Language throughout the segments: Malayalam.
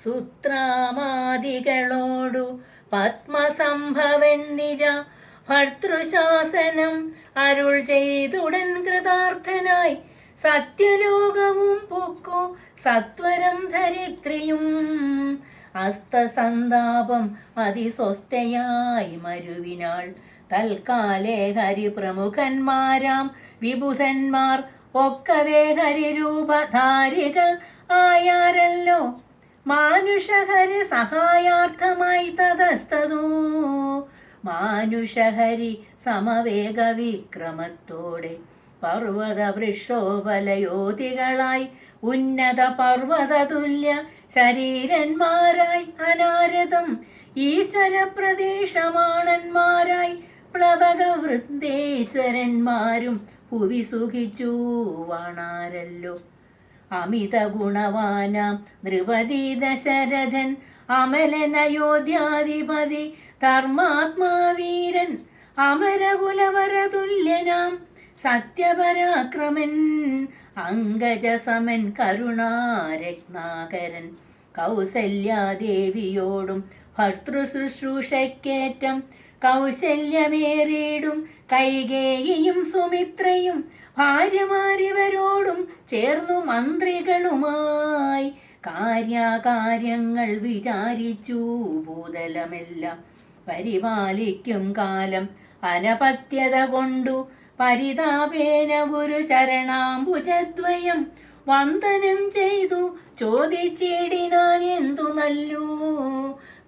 സുത്രാമാദികളോടു പത്മസംഭവന്നിജ ഭർത്തൃശാസനം അരുൾ ചെയ്തുടൻ കൃതാർത്ഥനായി സത്യലോകവും പൊക്കോ സത്വരം ധരിത്രിയും. അസ്തസന്താപം അതിസ്വസ്ഥയായി മരുവിനാൾ തൽക്കാലേ ഹരിപ്രമുഖന്മാരാം വിബുധന്മാർ ഒക്കവേ ഹരിരൂപധാരികൾ ആയാരല്ലോ. മാനുഷഹരി സഹായാർത്ഥമായി തതസ്തതു. മാനുഷഹരി സമവേഗ വിക്രമത്തോടെ പർവത വൃക്ഷോപലയോതികളായി ഉന്നത പർവത തുല്യ ശരീരന്മാരായി അനാരതം ഈശ്വര പ്രദേശമാണന്മാരായി പ്ലവക വൃന്ദേശ്വരന്മാരും ഭുവി സുഖിച്ചു വാണാരല്ലോ. അമിത ഗുണവാനാം നൃപതി ദശരഥൻ അമലനയോധ്യാധിപതി ധർമാത്മാവീരൻ അമരകുലവരതുല്യനാം സത്യപരാക്രമൻ അങ്കജസമൻ കരുണാരത്നാകരൻ കൗസല്യാദേവിയോടും ഭർത്തൃശുശ്രൂഷയ്ക്കേറ്റം കൗശല്യമേറിയിടും കൈകേയിയും സുമിത്രയും ഭാര്യമാരിവരോടും ചേർന്നു മന്ത്രികളുമായി കാര്യകാര്യങ്ങൾ വിചാരിച്ചു. ഭൂതലമെല്ലാം പരിപാലിക്കും കാലം അനപത്യത കൊണ്ടു പരിതാപേന ഗുരു ശരണാംബുജദ്വയം വന്ദനം ചെയ്തു. ചോദിച്ചിടിനാൻ എന്തു നല്ലു?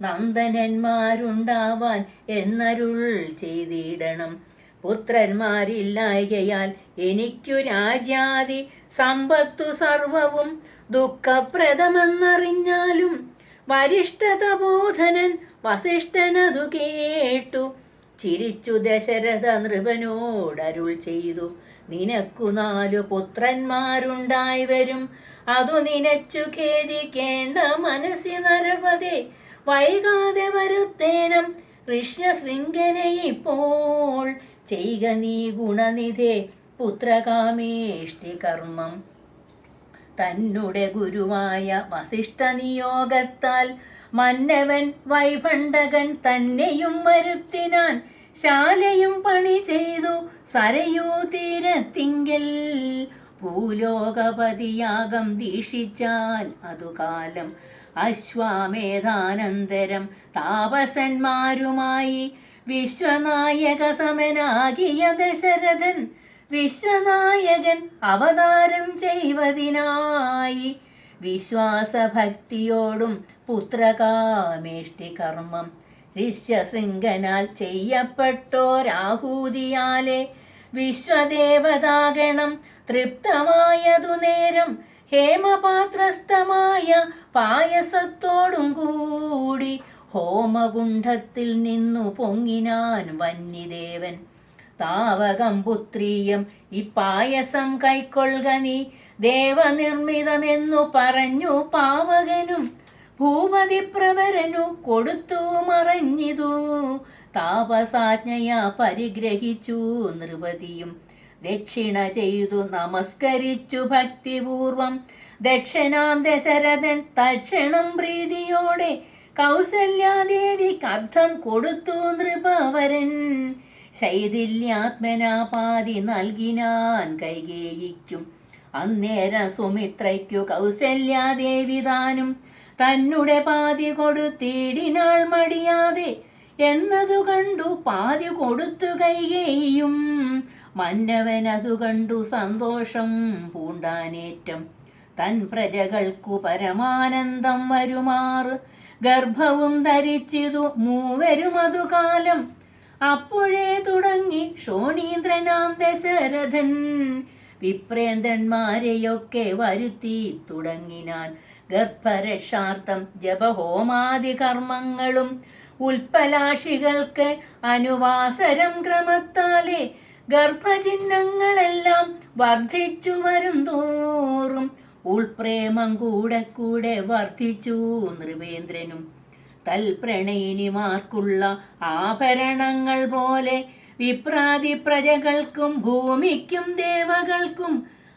നന്ദനന്മാരുണ്ടാവാൻ എന്നരുൾ ചെയ്തിടണം. പുത്രന്മാരില്ലായകയാൽ എനിക്കു രാജ്യാതി സമ്പത്തു സർവവും ദുഃഖപ്രദമെന്നറിഞ്ഞാലും വരിഷ്ഠതബോധനൻ വസിഷ്ഠനതു കേട്ടു. ചിരിച്ചു ദശരഥ നൃപനോടരുൾ ചെയ്തു. നിനക്കു നാലു പുത്രന്മാരുണ്ടായി വരും. അതു നിനച്ചു ഖേദിക്കേണ്ട മനസ്സി നരപതേ വൈകാതെ വരുത്തേനം ഋഷ്യശൃംഖനെ ചെയ്ക നീ ഗുണനിധേ പുത്രകാമേഷ്ടി കർമ്മം തന്നുടെ ഗുരുവായ വസിഷ്ഠ നിയോഗത്താൽ മന്നവൻ വൈഭണ്ഡകൻ തന്നെയും വരുത്തിനാൻ ശാലയും പണി ചെയ്തു സരയൂ തീരത്തിങ്കൽ ഭൂലോകപതിയാകം ദീക്ഷിച്ചാൽ അതുകാലം അശ്വാമേധാനന്തരം താപസന്മാരുമായി വിശ്വനായക സമനാകിയ ദശരഥൻ വിശ്വനായകൻ അവതാരം ചെയ്വതിനായി. വിശ്വാസഭക്തിയോടും പുത്രകാമേഷ്ടി കർമ്മം ഋഷ്യശൃംഖനാൽ ചെയ്യപ്പെട്ടോരാഹൂതിയാലെ വിശ്വദേവതാഗണം തൃപ്തമായതു നേരം ഹേമപാത്രസ്ഥമായ പായസത്തോടും കൂടി ഹോമകുണ്ഠത്തിൽ നിന്നു പൊങ്ങിനാൻ വന്യദേവൻ. താവകം പുത്രീയം പായസം കൈക്കൊള്ളുക നീ. ദേവനിർമ്മിതമെന്നു പറഞ്ഞു പാവകനും ഭൂപതി പ്രവരനു കൊടുത്തു മറഞ്ഞിതു. താപസാജ്ഞയാ പരിഗ്രഹിച്ചു നൃപതിയും. ദക്ഷിണ ചെയ്തു നമസ്കരിച്ചു ഭക്തിപൂർവം. ദക്ഷിണാം ദശരഥൻ തക്ഷണം പ്രീതിയോടെ കൗസല്യാദേവിക്ക് അർത്ഥം കൊടുത്തു നൃപവരൻ. ശൈഥില്യാത്മനാപാതി നൽകിനാൻ കൈകേയിക്കും. അന്നേരം സുമിത്രയ്ക്കു കൗസല്യാദേവി താനും തന്നെ പാതി കൊടുത്തിടിനാൾ മടിയാതെ എന്നതു കണ്ടു പാതി കൊടുത്തു കൈകേയും. അതു കണ്ടു സന്തോഷം പൂണ്ടാനേറ്റം. തൻ പ്രജകൾക്കു പരമാനന്ദം വരുമാറ്. ഗർഭവും ധരിച്ചിതു മൂവരും അതുകാലം അപ്പോഴേ തുടങ്ങി ക്ഷോണീന്ദ്രനാം ദശരഥൻ. വിപ്രേന്ദ്രന്മാരെയൊക്കെ വരുത്തി തുടങ്ങിനാൻ ഗർഭരക്ഷാർത്ഥം ജപഹോമാദി കർമ്മങ്ങളും ഉൽപ്പലാഷികൾക്ക് അനുവാസരം ക്രമത്താലെ ഗർഭചിഹ്നങ്ങളെല്ലാം വർദ്ധിച്ചു വരും തോറും ഉൾപ്രേമം കൂടെ കൂടെ വർദ്ധിച്ചു നൃപേന്ദ്രനും. തൽപ്രണയിനിമാർക്കുള്ള ആഭരണങ്ങൾ പോലെ വിപ്രാതി പ്രജകൾക്കും ഭൂമിക്കും ദേവകൾക്കും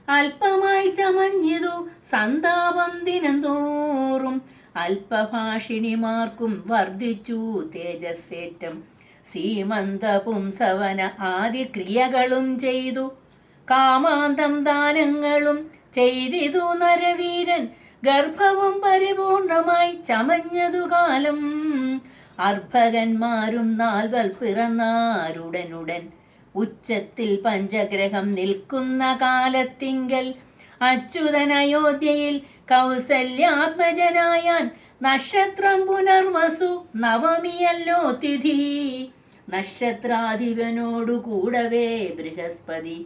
അല്പമായി ചമഞ്ഞിതു സന്താപം ദിനന്തോറും അല്പഭാഷിണിമാർക്കും വർദ്ധിച്ചു തേജസ്സേറ്റം. സീമന്ത പുംസവന ആദി ക്രിയകളും ചെയ്തു. കാമാന്തം ദാനങ്ങളും ചെയ്തിതു നരവീരൻ ഗർഭവും പരിപൂർണമായി ചമഞ്ഞതു കാലം. അർഭകന്മാരും നാൽവൽ പിറന്നാരുടനുടൻ ഉച്ചത്തിൽ പഞ്ചഗ്രഹം നിൽക്കുന്ന കാലത്തിങ്കൽ. അച്യുതൻ അയോധ്യയിൽ കൗസല്യാത്മജനായാൻ നക്ഷത്രം പുനർവസു നവമിയല്ലോ തിഥി. നക്ഷത്രാധിപനോടു കൂടവേ ബൃഹസ്പതി.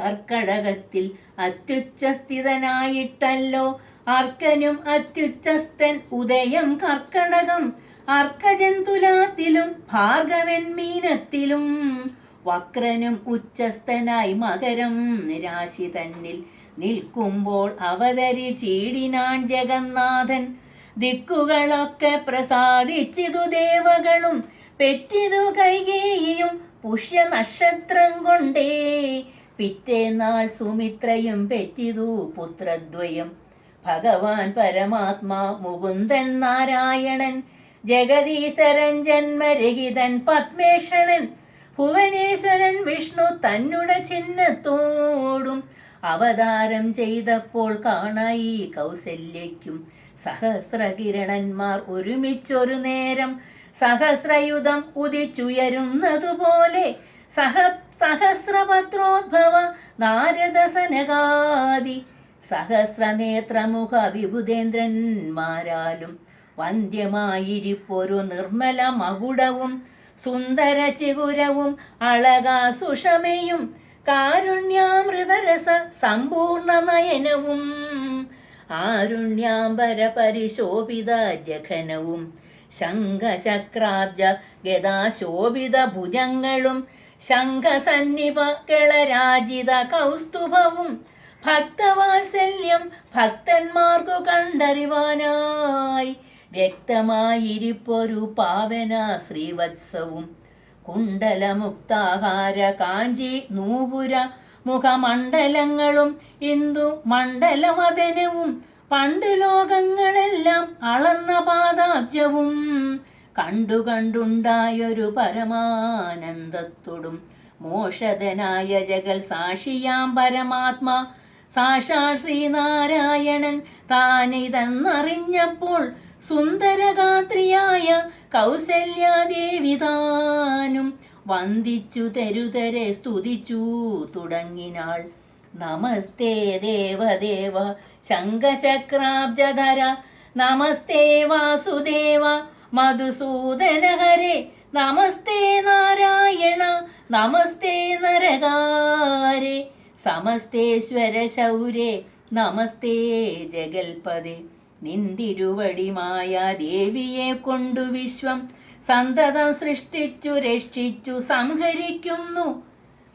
കർക്കടകത്തിൽ അത്യുച്ചസ്ഥിതനായിട്ടല്ലോ. അർക്കനും അത്യുച്ചസ്ഥൻ ഉദയം കർക്കടകം. അർക്കജൻ തുലാത്തിലും ഭാർഗവൻ മീനത്തിലും. വക്രനും ഉച്ചസ്ഥനായി മകരം നിരാശി തന്നിൽ നിൽക്കുമ്പോൾ അവതരി ചീടിനാൻ ജഗന്നാഥൻ. ദിക്കുകളൊക്കെ പ്രസാദിച്ചിതു ദേവകളും. പെറ്റിതു കൈകേയും പുഷ്യ നക്ഷത്രം കൊണ്ടേ പിറ്റേന്നാൾ സുമിത്രയും പെറ്റിതു പുത്രദ്വയം. ഭഗവാൻ പരമാത്മാ മുകുന്ദൻ നാരായണൻ ജഗദീശരൻ ജന്മരഹിതൻ പത്മേഷണൻ ഭുവനേശ്വരൻ വിഷ്ണു തന്നുട ചിഹ്നത്തോടും അവതാരം ചെയ്തപ്പോൾ കാണായി കൗസല്യയ്ക്കും. സഹസ്രകിരണന്മാർ ഒരുമിച്ചൊരു നേരം സഹസ്രയുധം ഉദിച്ചുയരുന്നതുപോലെ സഹ സഹസ്രപത്രോദ്ഭവ നാരദസനകാദി. സഹസ്രനേത്രമുഖ വിഭുതേന്ദ്രന്മാരാലും വന്ധ്യമായിരിപ്പൊരു നിർമ്മല മകുടവും സുന്ദര ചികുരവും അളകാ സുഷമയും കാരുണ്യാമൃതരസ സമ്പൂർണ നയനവും ആരുണ്യാംബര പരിശോഭിത ജഘനവും ശംഖചക്രാബ്ജ ഗതാശോഭിത ഭുജങ്ങളും ശംഖസന്നിപ കിളരാജിത കൗസ്തുഭവും ഭക്തവാത്സല്യം ഭക്തന്മാർക്കു കണ്ടറിവാനായി. വ്യക്തമായിരിപ്പൊരു പാവന ശ്രീവത്സവും. കുണ്ടലമുക്താഹാര കാഞ്ചി നൂപുര മുഖമണ്ഡലങ്ങളും ഇന്ദു മണ്ഡലമതനവും പണ്ട് ലോകങ്ങളെല്ലാം അളന്ന പാദാബ്ജവും. കണ്ടു കണ്ടുണ്ടായൊരു പരമാനന്ദത്തോടും മോഷതനായ ജഗൽ സാക്ഷിയാം പരമാത്മാ. സാക്ഷാൽ ശ്രീനാരായണൻ താനിതെന്നറിഞ്ഞപ്പോൾ സുന്ദരഗാത്രിയായ കൗസല്യാദേവി താനും വന്ദിച്ചു തരുതരെ സ്തുതിച്ചു തുടങ്ങിനാൾ. നമസ്തേ ദേവദേവ ശംഖചക്രാബ്ജധര. നമസ്തേ വാസുദേവ മധുസൂദനഹരെ നമസ്തേ നാരായണ നമസ്തേ നരകാരെ. സമസ്തേശ്വര ശൗരേ നമസ്തേ ജഗൽപദേ നിന്തിരുവടിമായ ദേവിയെ കൊണ്ടു വിശ്വം. സന്തതം സൃഷ്ടിച്ചു രക്ഷിച്ചു സംഹരിക്കുന്നു.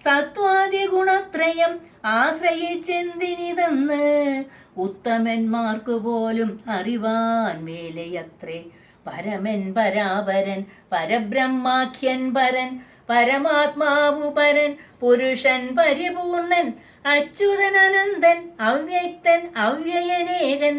സത്വാദി ഗുണത്രയം ആശ്രയിച്ചെന്തിനിതെന്ന് ഉത്തമന്മാർക്കു പോലും അറിവാൻ വേലയത്രേ. പരമൻ പരാപരൻ പരബ്രഹ്മാഖ്യൻ പരൻ പരമാത്മാവു പരൻ പുരുഷൻ പരിപൂർണൻ അച്യുതൻ അനന്തൻ അവ്യക്തൻ അവ്യയനേകൻ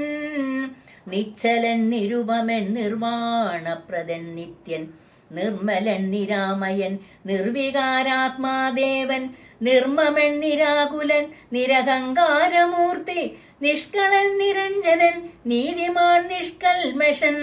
നിശ്ചലൻ നിരുപമൻ നിർവാണപ്രദൻ നിത്യൻ നിർമ്മലൻ നിരാമയൻ നിർവികാരാത്മാദേവൻ നിർമ്മമൻ നിരാകുലൻ നിരഹങ്കാരമൂർത്തി നിഷ്കളൻ നിരഞ്ജനൻ നീതിമാൻ നിഷ്കൽമഷൻ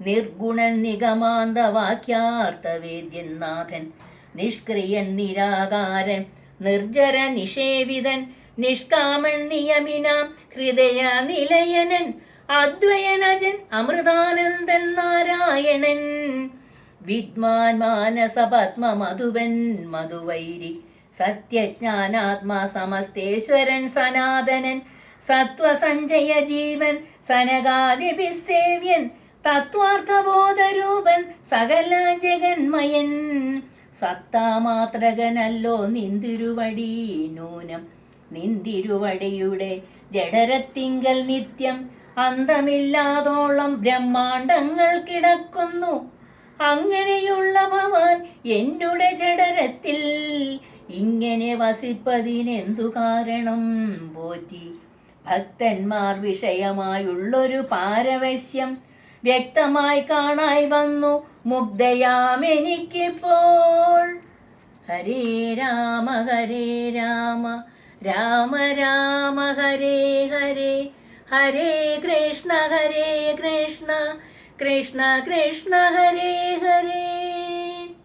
നിർഗുണൻ നിഗമാന്ത വാക്യാർത്ഥവേദ്യനാഥൻ നിഷ്ക്രിയൻ നിരാകാരൻ നിർജര നിഷേവിതൻ നിഷ്കാമൻ നിയമിനാം ഹൃദയ നിലയനൻ അദ്വയനജൻ അമൃതാനന്ദൻ നാരായണൻ വിദ്വാൻ മാനസ പത്മ മധുവൻ മധുവൈരി സത്യജ്ഞാനാത്മാ സമസ്തേശ്വരൻ സനാതനൻ സത്വസഞ്ജയ ജീവൻ സനകാദിഭിസേവ്യൻ തത്വാർത്ഥബോധരൂപൻ സകല ജഗന്മയൻ സത്താമാത്രകനല്ലോ നിന്തിരുവടി നൂനം. നിന്തിരുവടിയുടെ ജഡരത്തിങ്കൽ നിത്യം അന്തമില്ലാതോളം ബ്രഹ്മാണ്ടങ്ങൾ കിടക്കുന്നു. അങ്ങനെയുള്ള ഭവാൻ എന്നുടെ ജഡരത്തിൽ ഇങ്ങനെ വസിപ്പതിനെന്തു കാരണം പോറ്റി? ഭക്തന്മാർ വിഷയമായുള്ളൊരു പാരവശ്യം വ്യക്തമായി കാണായി വന്നു. മുഗ്ധയാമെനിക്കിപ്പോൾ ഹരേ രാമ ഹരേ രാമ. രാമ രാമ ഹരേ ഹരേ. ഹരേ കൃഷ്ണ ഹരേ കൃഷ്ണ. കൃഷ്ണ കൃഷ്ണ ഹരേ ഹരേ.